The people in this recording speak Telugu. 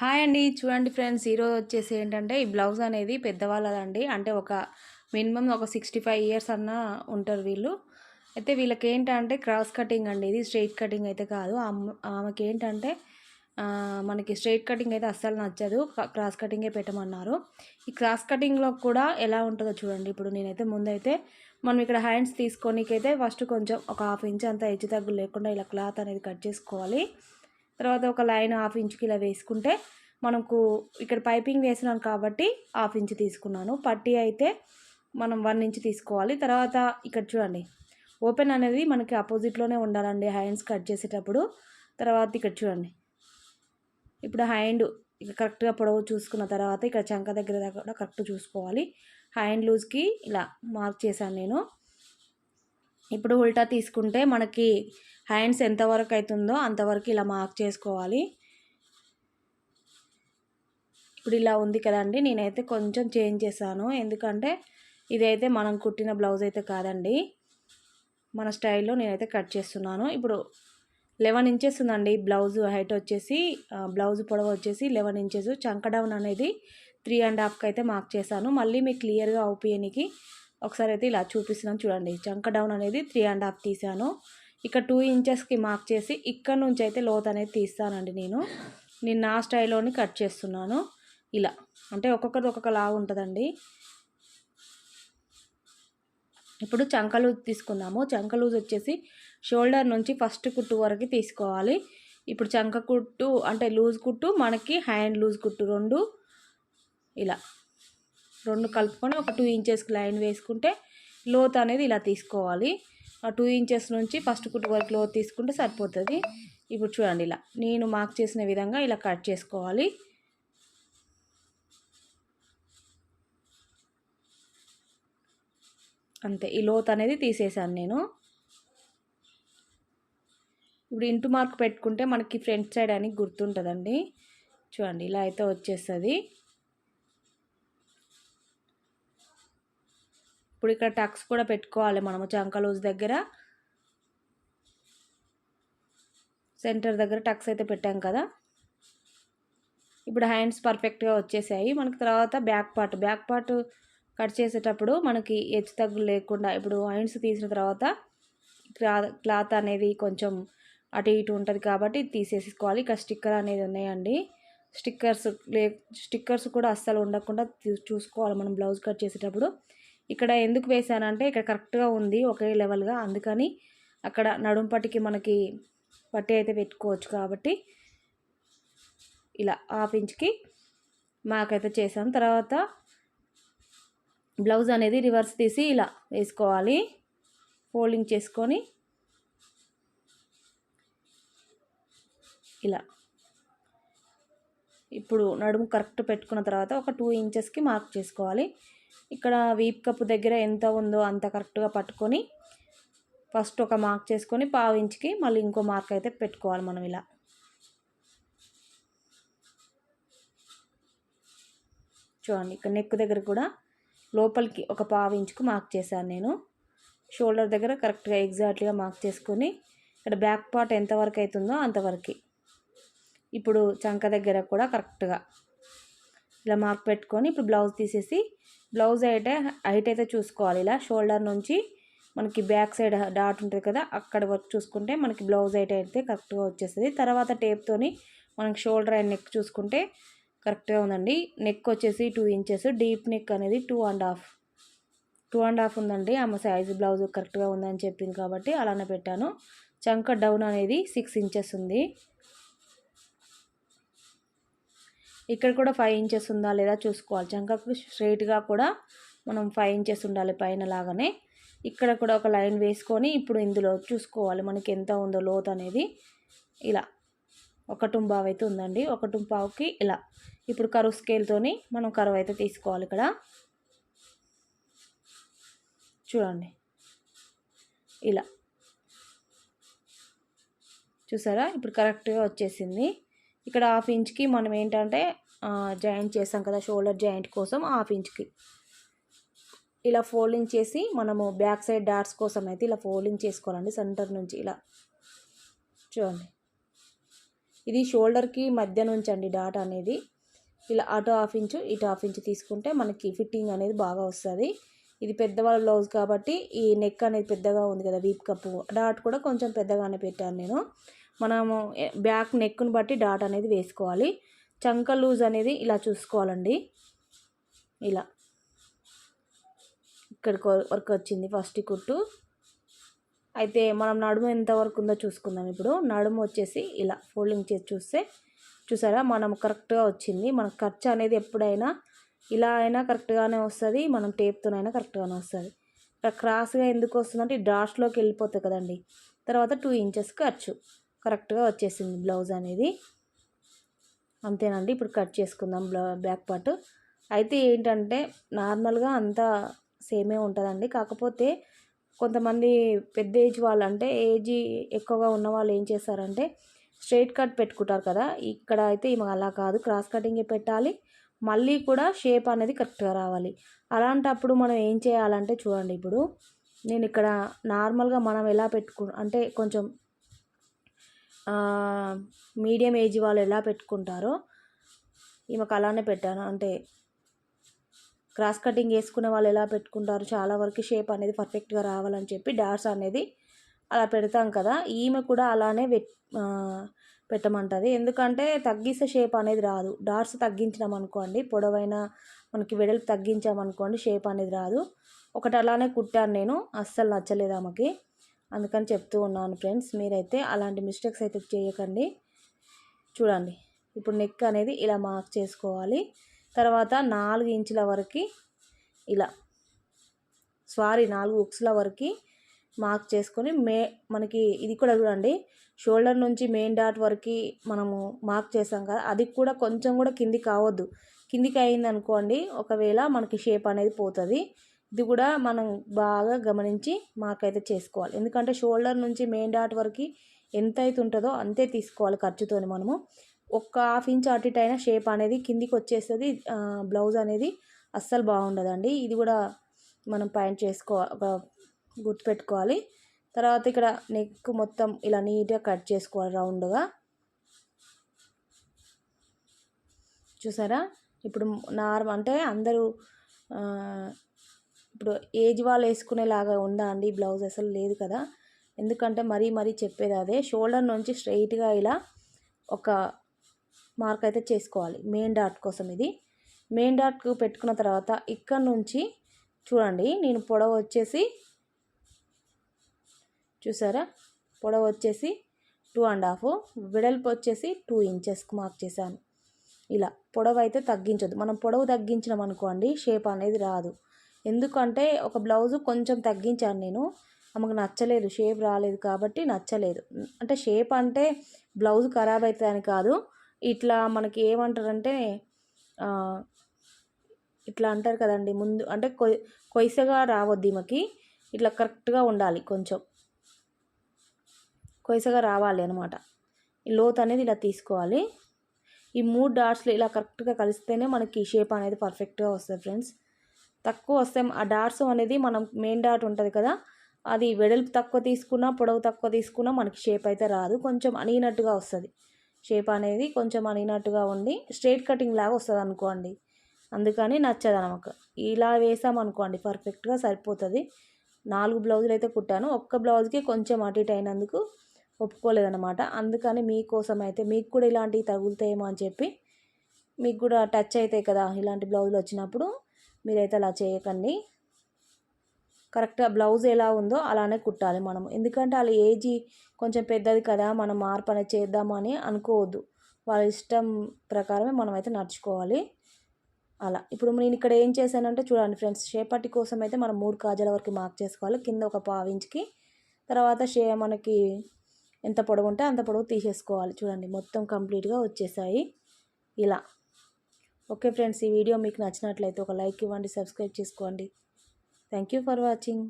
హాయ్ అండి. చూడండి ఫ్రెండ్స్ ఈరోజు వచ్చేసి ఏంటంటే ఈ బ్లౌజ్ అనేది పెద్దవాళ్ళదండి. అంటే ఒక మినిమం ఒక సిక్స్టీ ఫైవ్ ఇయర్స్ అన్న ఉంటారు వీళ్ళు. అయితే వీళ్ళకి ఏంటంటే క్రాస్ కటింగ్ అండి. ఇది స్ట్రైట్ కటింగ్ అయితే కాదు. ఆమె- ఆమెకి ఏంటంటే మనకి స్ట్రైట్ కటింగ్ అయితే అస్సలు నచ్చదు. క్రాస్ కటింగే పెట్టమన్నారు. ఈ క్రాస్ కటింగ్లో కూడా ఎలా ఉంటుందో చూడండి. ఇప్పుడు నేనైతే ముందైతే మనం ఇక్కడ హ్యాండ్స్ తీసుకోనికైతే ఫస్ట్ కొంచెం ఒక హాఫ్ ఇంచ్ అంత హెచ్చు తగ్గు లేకుండా ఇలా క్లాత్ అనేది కట్ చేసుకోవాలి. తర్వాత ఒక లైన్ హాఫ్ ఇంచుకి ఇలా వేసుకుంటే మనకు ఇక్కడ పైపింగ్ వేసినాను కాబట్టి హాఫ్ ఇంచ్ తీసుకున్నాను. పట్టీ అయితే మనం వన్ ఇంచ్ తీసుకోవాలి. తర్వాత ఇక్కడ చూడండి. ఓపెన్ అనేది మనకి అపోజిట్లోనే ఉండాలండి. హ్యాండ్స్ కట్ చేసేటప్పుడు. తర్వాత ఇక్కడ చూడండి. ఇప్పుడు హ్యాండ్ ఇక కరెక్ట్గా పొడవు చూసుకున్న తర్వాత ఇక్కడ చంక దగ్గర కూడా కరెక్ట్ చూసుకోవాలి. హ్యాండ్ లూజ్కి ఇలా మార్క్ చేశాను నేను. ఇప్పుడు ఉల్టా తీసుకుంటే మనకి హ్యాండ్స్ ఎంతవరకు అవుతుందో అంతవరకు ఇలా మార్క్ చేసుకోవాలి. ఇప్పుడు ఇలా ఉంది కదండి నేనైతే కొంచెం చేంజ్ చేశాను. ఎందుకంటే ఇదైతే మనం కుట్టిన బ్లౌజ్ అయితే కాదండి. మన స్టైల్లో నేనైతే కట్ చేస్తున్నాను. ఇప్పుడు లెవెన్ ఇంచెస్ ఉందండి బ్లౌజ్ హైట్ వచ్చేసి బ్లౌజ్ పొడవు వచ్చేసి లెవెన్ ఇంచెస్. చంక డౌన్ అనేది త్రీ అండ్ హాఫ్కి అయితే మార్క్ చేశాను. మళ్ళీ మీకు క్లియర్గా అవుపియనికి ఒకసారి అయితే ఇలా చూపిస్తున్నాను చూడండి. చంక డౌన్ అనేది త్రీ అండ్ హాఫ్ తీసాను ఇక్కడ టూ ఇంచెస్కి మార్క్ చేసి ఇక్కడ నుంచి అయితే లోత్ అనేది తీస్తానండి నేను. నేను నా స్టైల్లోని కట్ చేస్తున్నాను. ఇలా. అంటే ఒక్కొక్కటి ఒక్కొక్క లాగా ఉంటుందండి. ఇప్పుడు చంక లూజ్ తీసుకుందాము. చంక లూజ్ వచ్చేసి షోల్డర్ నుంచి ఫస్ట్ కుట్టు వరకు తీసుకోవాలి. ఇప్పుడు చంక కుట్టు అంటే లూజ్ కుట్టు మనకి హ్యాండ్ లూజ్ కుట్టు రెండు. ఇలా. రెండు కలుపుకొని ఒక టూ ఇంచెస్కి లైన్ వేసుకుంటే లోత్ అనేది ఇలా తీసుకోవాలి. టూ ఇంచెస్ నుంచి ఫస్ట్ కుట్టు వరకు లో తీసుకుంటే సరిపోతుంది. ఇప్పుడు చూడండి ఇలా. నేను మార్క్ చేసిన విధంగా ఇలా కట్ చేసుకోవాలి. అంతే. ఈ లోత్ అనేది తీసేసాను నేను. ఇప్పుడు ఇంటూ మార్క్ పెట్టుకుంటే మనకి ఫ్రంట్ సైడ్ అని గుర్తుంటుందండి. చూడండి ఇలా అయితే వచ్చేస్తుంది. ఇప్పుడు ఇక్కడ టక్స్ కూడా పెట్టుకోవాలి మనము చంకలూజ్ దగ్గర. సెంటర్ దగ్గర టక్స్ అయితే పెట్టాం కదా. ఇప్పుడు హ్యాండ్స్ పర్ఫెక్ట్గా వచ్చేసాయి. మనకి తర్వాత back part back part cut చేసేటప్పుడు మనకి హెచ్చు తగ్గులు లేకుండా ఇప్పుడు హ్యాండ్స్ తీసిన తర్వాత క్లాత్ అనేది కొంచెం అటు ఇటు ఉంటుంది కాబట్టి తీసేసుకోవాలి. ఇక్కడ స్టిక్కర్ అనేది ఉన్నాయండి. స్టిక్కర్స్ లే స్టిక్కర్స్ కూడా అస్సలు ఉండకుండా చూ- చూసుకోవాలి మనం బ్లౌజ్ కట్ చేసేటప్పుడు. ఇక్కడ ఎందుకు వేసానంటే ఇక్కడ కరెక్ట్గా ఉంది ఒకే లెవెల్గా. అందుకని అక్కడ నడుంపటికి మనకి పట్టి అయితే పెట్టుకోవచ్చు కాబట్టి ఇలా హాఫ్ ఇంచ్కి మాకైతే చేసాను తర్వాత బ్లౌజ్ అనేది రివర్స్ తీసి ఇలా వేసుకోవాలి. ఫోల్డింగ్ చేసుకొని ఇలా ఇప్పుడు నడుము కరెక్ట్ పెట్టుకున్న తర్వాత ఒక టూ ఇంచెస్కి మార్క్ చేసుకోవాలి. ఇక్కడ వీప్ కప్పు దగ్గర ఎంత ఉందో అంత కరెక్ట్గా పట్టుకొని ఫస్ట్ ఒక మార్క్ చేసుకొని పావు ఇంచుకి మళ్ళీ ఇంకో మార్క్ అయితే పెట్టుకోవాలి మనం ఇలా. చూడండి ఇక్కడ నెక్ దగ్గర కూడా లోపలికి ఒక పావు ఇంచుకు మార్క్ చేశాను నేను. షోల్డర్ దగ్గర కరెక్ట్గా ఎగ్జాక్ట్లీగా మార్క్ చేసుకొని ఇక్కడ బ్యాక్ పార్ట్ ఎంతవరకు అవుతుందో అంతవరకు ఇప్పుడు చంక దగ్గర కూడా కరెక్ట్గా. ఇలా మార్క్ పెట్టుకొని ఇప్పుడు బ్లౌజ్ తీసేసి బ్లౌజ్ అయితే హైట్ అయితే చూసుకోవాలి. ఇలా షోల్డర్ నుంచి మనకి బ్యాక్ సైడ్ డాట్ ఉంటుంది కదా అక్కడ వర్క్ చూసుకుంటే మనకి బ్లౌజ్ హైట్ అయితే కరెక్ట్గా వచ్చేస్తుంది. తర్వాత టేప్తోని మనకి షోల్డర్ అండ్ నెక్ చూసుకుంటే కరెక్ట్గా ఉందండి. నెక్ వచ్చేసి టూ ఇంచెస్ డీప్ నెక్ అనేది two and half. Two and half ఉందండి. ఆమె సైజ్ బ్లౌజ్ కరెక్ట్గా ఉందని చెప్పింది కాబట్టి అలానే పెట్టాను. చంక డౌన్ అనేది సిక్స్ ఇంచెస్ ఉంది. ఇక్కడ కూడా ఫైవ్ ఇంచెస్ ఉందా లేదా చూసుకోవాలి. చంకకు స్ట్రైట్గా కూడా మనం ఫైవ్ ఇంచెస్ ఉండాలి పైన లాగానే. ఇక్కడ కూడా ఒక లైన్ వేసుకొని ఇప్పుడు ఇందులో చూసుకోవాలి. మనకి ఎంత ఉందో లోత్ అనేది ఇలా. ఒక టుంబావ్ అయితే ఉందండి. ఒక టుంపావుకి ఇలా. ఇప్పుడు కరువు స్కేల్తోని మనం కరువు అయితే తీసుకోవాలి ఇక్కడ. చూడండి. ఇలా. చూసారా? ఇప్పుడు కరెక్ట్గా వచ్చేసింది. ఇక్కడ హాఫ్ ఇంచ్కి మనం ఏంటంటే జాయింట్ చేసాం కదా షోల్డర్ జాయింట్ కోసం హాఫ్ ఇంచ్కి. ఇలా ఫోల్డింగ్ చేసి మనము బ్యాక్ సైడ్ డాట్స్ కోసం అయితే ఇలా ఫోల్డింగ్ చేసుకోవాలండి సెంటర్ నుంచి ఇలా. చూడండి. ఇది షోల్డర్కి మధ్య నుంచి అండి డాట్ అనేది. ఇలా అటు హాఫ్ ఇంచు ఇటు హాఫ్ ఇంచు తీసుకుంటే మనకి ఫిట్టింగ్ అనేది బాగా వస్తుంది. ఇది పెద్దవాళ్ళ బ్లౌజ్ కాబట్టి ఈ నెక్ అనేది పెద్దగా ఉంది కదా వీప్ కప్పు. డాట్ కూడా కొంచెం పెద్దగానే పెట్టాను నేను. మనము బ్యాక్ నెక్ను బట్టి డాట్ అనేది వేసుకోవాలి. చంక లూజ్ అనేది ఇలా చూసుకోవాలండి. ఇలా. ఇక్కడికి వరకు వచ్చింది ఫస్ట్ కుట్టు. అయితే మనం నడుము ఎంతవరకు ఉందో చూసుకుందాం ఇప్పుడు. నడుము వచ్చేసి ఇలా ఫోల్డింగ్ చేసి చూస్తే చూసారా? మనం కరెక్ట్గా వచ్చింది. మన ఖర్చు అనేది ఎప్పుడైనా ఇలా అయినా కరెక్ట్గానే వస్తుంది. మనం టేప్తోనైనా కరెక్ట్గానే వస్తుంది. ఇక్కడ క్రాస్గా ఎందుకు వస్తుందంటే డాష్లోకి వెళ్ళిపోతుంది కదండి. తర్వాత టూ ఇంచెస్ ఖర్చు. కరెక్ట్గా వచ్చేసింది బ్లౌజ్ అనేది. అంతేనండి. ఇప్పుడు కట్ చేసుకుందాం బ్యాక్ పార్ట్. అయితే ఏంటంటే నార్మల్గా అంతా సేమే ఉంటుందండి. కాకపోతే కొంతమంది పెద్ద ఏజ్ వాళ్ళు అంటే ఏజ్ ఎక్కువగా ఉన్న వాళ్ళు ఏం చేస్తారంటే స్ట్రైట్ కట్ పెట్టుకుంటారు కదా. ఇక్కడ అయితే ఈమె అలా కాదు. క్రాస్ కటింగే పెట్టాలి. మళ్ళీ కూడా షేప్ అనేది కరెక్ట్గా రావాలి. అలాంటప్పుడు మనం ఏం చేయాలంటే చూడండి ఇప్పుడు నేను ఇక్కడ నార్మల్గా మనం ఎలా పెట్టుకు అంటే కొంచెం మీడియం ఏజ్ వాళ్ళు ఎలా పెట్టుకుంటారో ఈమెకు అలానే పెట్టాను. అంటే క్రాస్ కటింగ్ వేసుకునే వాళ్ళు ఎలా పెట్టుకుంటారు చాలా వరకు షేప్ అనేది పర్ఫెక్ట్గా రావాలని చెప్పి డాట్స్ అనేది అలా పెడతాం కదా. ఈమె కూడా అలానే పెట్టమంటుంది. ఎందుకంటే తగ్గిస్తే షేప్ అనేది రాదు. డాట్స్ తగ్గించినాం అనుకోండి పొడవైన మనకి వెడల్పు తగ్గించామనుకోండి షేప్ అనేది రాదు. ఒకటి అలానే కుట్టాను నేను. అస్సలు నచ్చలేదు ఆమెకి. అందుకని చెప్తూ ఉన్నాను ఫ్రెండ్స్. మీరైతే అలాంటి మిస్టేక్స్ అయితే చేయకండి. చూడండి. ఇప్పుడు నెక్ అనేది ఇలా మార్క్ చేసుకోవాలి. తర్వాత నాలుగు ఇంచుల వరకు ఇలా సారీ నాలుగు ఉక్స్ల వరకు మార్క్ చేసుకొని మే మనకి ఇది కూడా చూడండి. షోల్డర్ నుంచి మెయిన్ డాట్ వరకు మనము మార్క్ చేసాం కదా అది కూడా కొంచెం కూడా కింది కావద్దు. కిందికి అయింది అనుకోండి ఒకవేళ మనకి షేప్ అనేది పోతుంది. ఇది కూడా మనం బాగా గమనించి మాకైతే చేసుకోవాలి. ఎందుకంటే షోల్డర్ నుంచి మెయిన్ డాట్ వరకు ఎంత అయితే ఉంటుందో అంతే తీసుకోవాలి ఖర్చుతో మనము. ఒక్క హాఫ్ ఇంచ్ అటు ఇటు అయినా షేప్ అనేది కిందికి వచ్చేస్తుంది. బ్లౌజ్ అనేది అస్సలు బాగుండదండి. ఇది కూడా మనం పాయింట్ చేసుకో గుర్తుపెట్టుకోవాలి. తర్వాత ఇక్కడ నెక్ మొత్తం ఇలా నీట్గా కట్ చేసుకోవాలి రౌండ్గా. చూసారా? ఇప్పుడు నార్మల్ అంటే అందరూ ఇప్పుడు ఏజ్ వాళ్ళు వేసుకునేలాగా ఉందా అండి? బ్లౌజ్ అసలు లేదు కదా. ఎందుకంటే మరీ మరీ చెప్పేది అదే. షోల్డర్ నుంచి స్ట్రైట్గా ఇలా ఒక మార్క్ అయితే చేసుకోవాలి. మెయిన్ డాట్ కోసం ఇది. మెయిన్ డాట్కు పెట్టుకున్న తర్వాత ఇక్కడ నుంచి చూడండి నేను పొడవు వచ్చేసి చూసారా? పొడవు వచ్చేసి టూ అండ్ హాఫ్. వెడల్పు వచ్చేసి టూ ఇంచెస్కి మార్క్ చేశాను. ఇలా పొడవు అయితే తగ్గించొద్దు. మనం పొడవు తగ్గించినాం అనుకోండి షేప్ అనేది రాదు. ఎందుకంటే ఒక బ్లౌజు కొంచెం తగ్గించాను నేను. ఆమెకు నచ్చలేదు షేప్ రాలేదు కాబట్టి నచ్చలేదు. అంటే షేప్ అంటే బ్లౌజ్ ఖరాబ్ అవుతుందని కాదు. ఇట్లా మనకి ఏమంటారంటే ఇట్లా అంటారు కదండి ముందు అంటే కొ కొయ్సగా రావద్దు ఈమెకి. ఇట్లా కరెక్ట్గా ఉండాలి కొంచెం. కొయ్సగా రావాలి అనమాట ఈ లోత్ అనేది ఇలా తీసుకోవాలి. ఈ మూడు డాట్స్లు ఇలా కరెక్ట్గా కలిస్తేనే మనకి షేప్ అనేది పర్ఫెక్ట్గా వస్తుంది ఫ్రెండ్స్. తక్కువ వస్తే ఆ డాట్స్ అనేది మనం మెయిన్ డాట్ ఉంటుంది కదా అది వెడల్పు తక్కువ తీసుకున్నా పొడవు తక్కువ తీసుకున్నా మనకి షేప్ అయితే రాదు. కొంచెం అనిగినట్టుగా వస్తుంది. షేప్ అనేది కొంచెం అనిగినట్టుగా ఉండి స్ట్రైట్ కటింగ్ లాగా వస్తుంది అనుకోండి. అందుకని నచ్చదు అనమాట. ఇలా వేసామనుకోండి పర్ఫెక్ట్గా సరిపోతుంది. నాలుగు బ్లౌజులు అయితే కుట్టాను. ఒక్క బ్లౌజ్కి కొంచెం అటు ఇటు అయినందుకు ఒప్పుకోలేదన్నమాట. అందుకని మీకోసం అయితే మీకు కూడా ఇలాంటివి తగులుతాయేమో అని చెప్పి మీకు కూడా టచ్ అవుతాయి కదా ఇలాంటి బ్లౌజులు వచ్చినప్పుడు మీరైతే అలా చేయకండి. కరెక్ట్గా బ్లౌజ్ ఎలా ఉందో అలానే కుట్టాలి మనం. ఎందుకంటే వాళ్ళ ఏజీ కొంచెం పెద్దది కదా మనం మార్పు అనేది చేద్దామని అనుకోవద్దు. వాళ్ళ ఇష్టం ప్రకారమే మనం అయితే నడుచుకోవాలి. అలా. ఇప్పుడు నేను ఇక్కడ ఏం చేశానంటే చూడండి ఫ్రెండ్స్ షేపట్టి కోసం అయితే మనం మూడు కాజాల వరకు మార్క్ చేసుకోవాలి. కింద ఒక పావించ్కి తర్వాత షే మనకి ఎంత పొడవు ఉంటే అంత పొడవు తీసేసుకోవాలి. చూడండి మొత్తం కంప్లీట్గా వచ్చేసాయి. ఇలా. ఓకే ఫ్రెండ్స్ ఈ వీడియో మీకు నచ్చినట్లయితే ఒక లైక్ ఇవ్వండి సబ్స్క్రైబ్ చేసుకోండి. Thank you for watching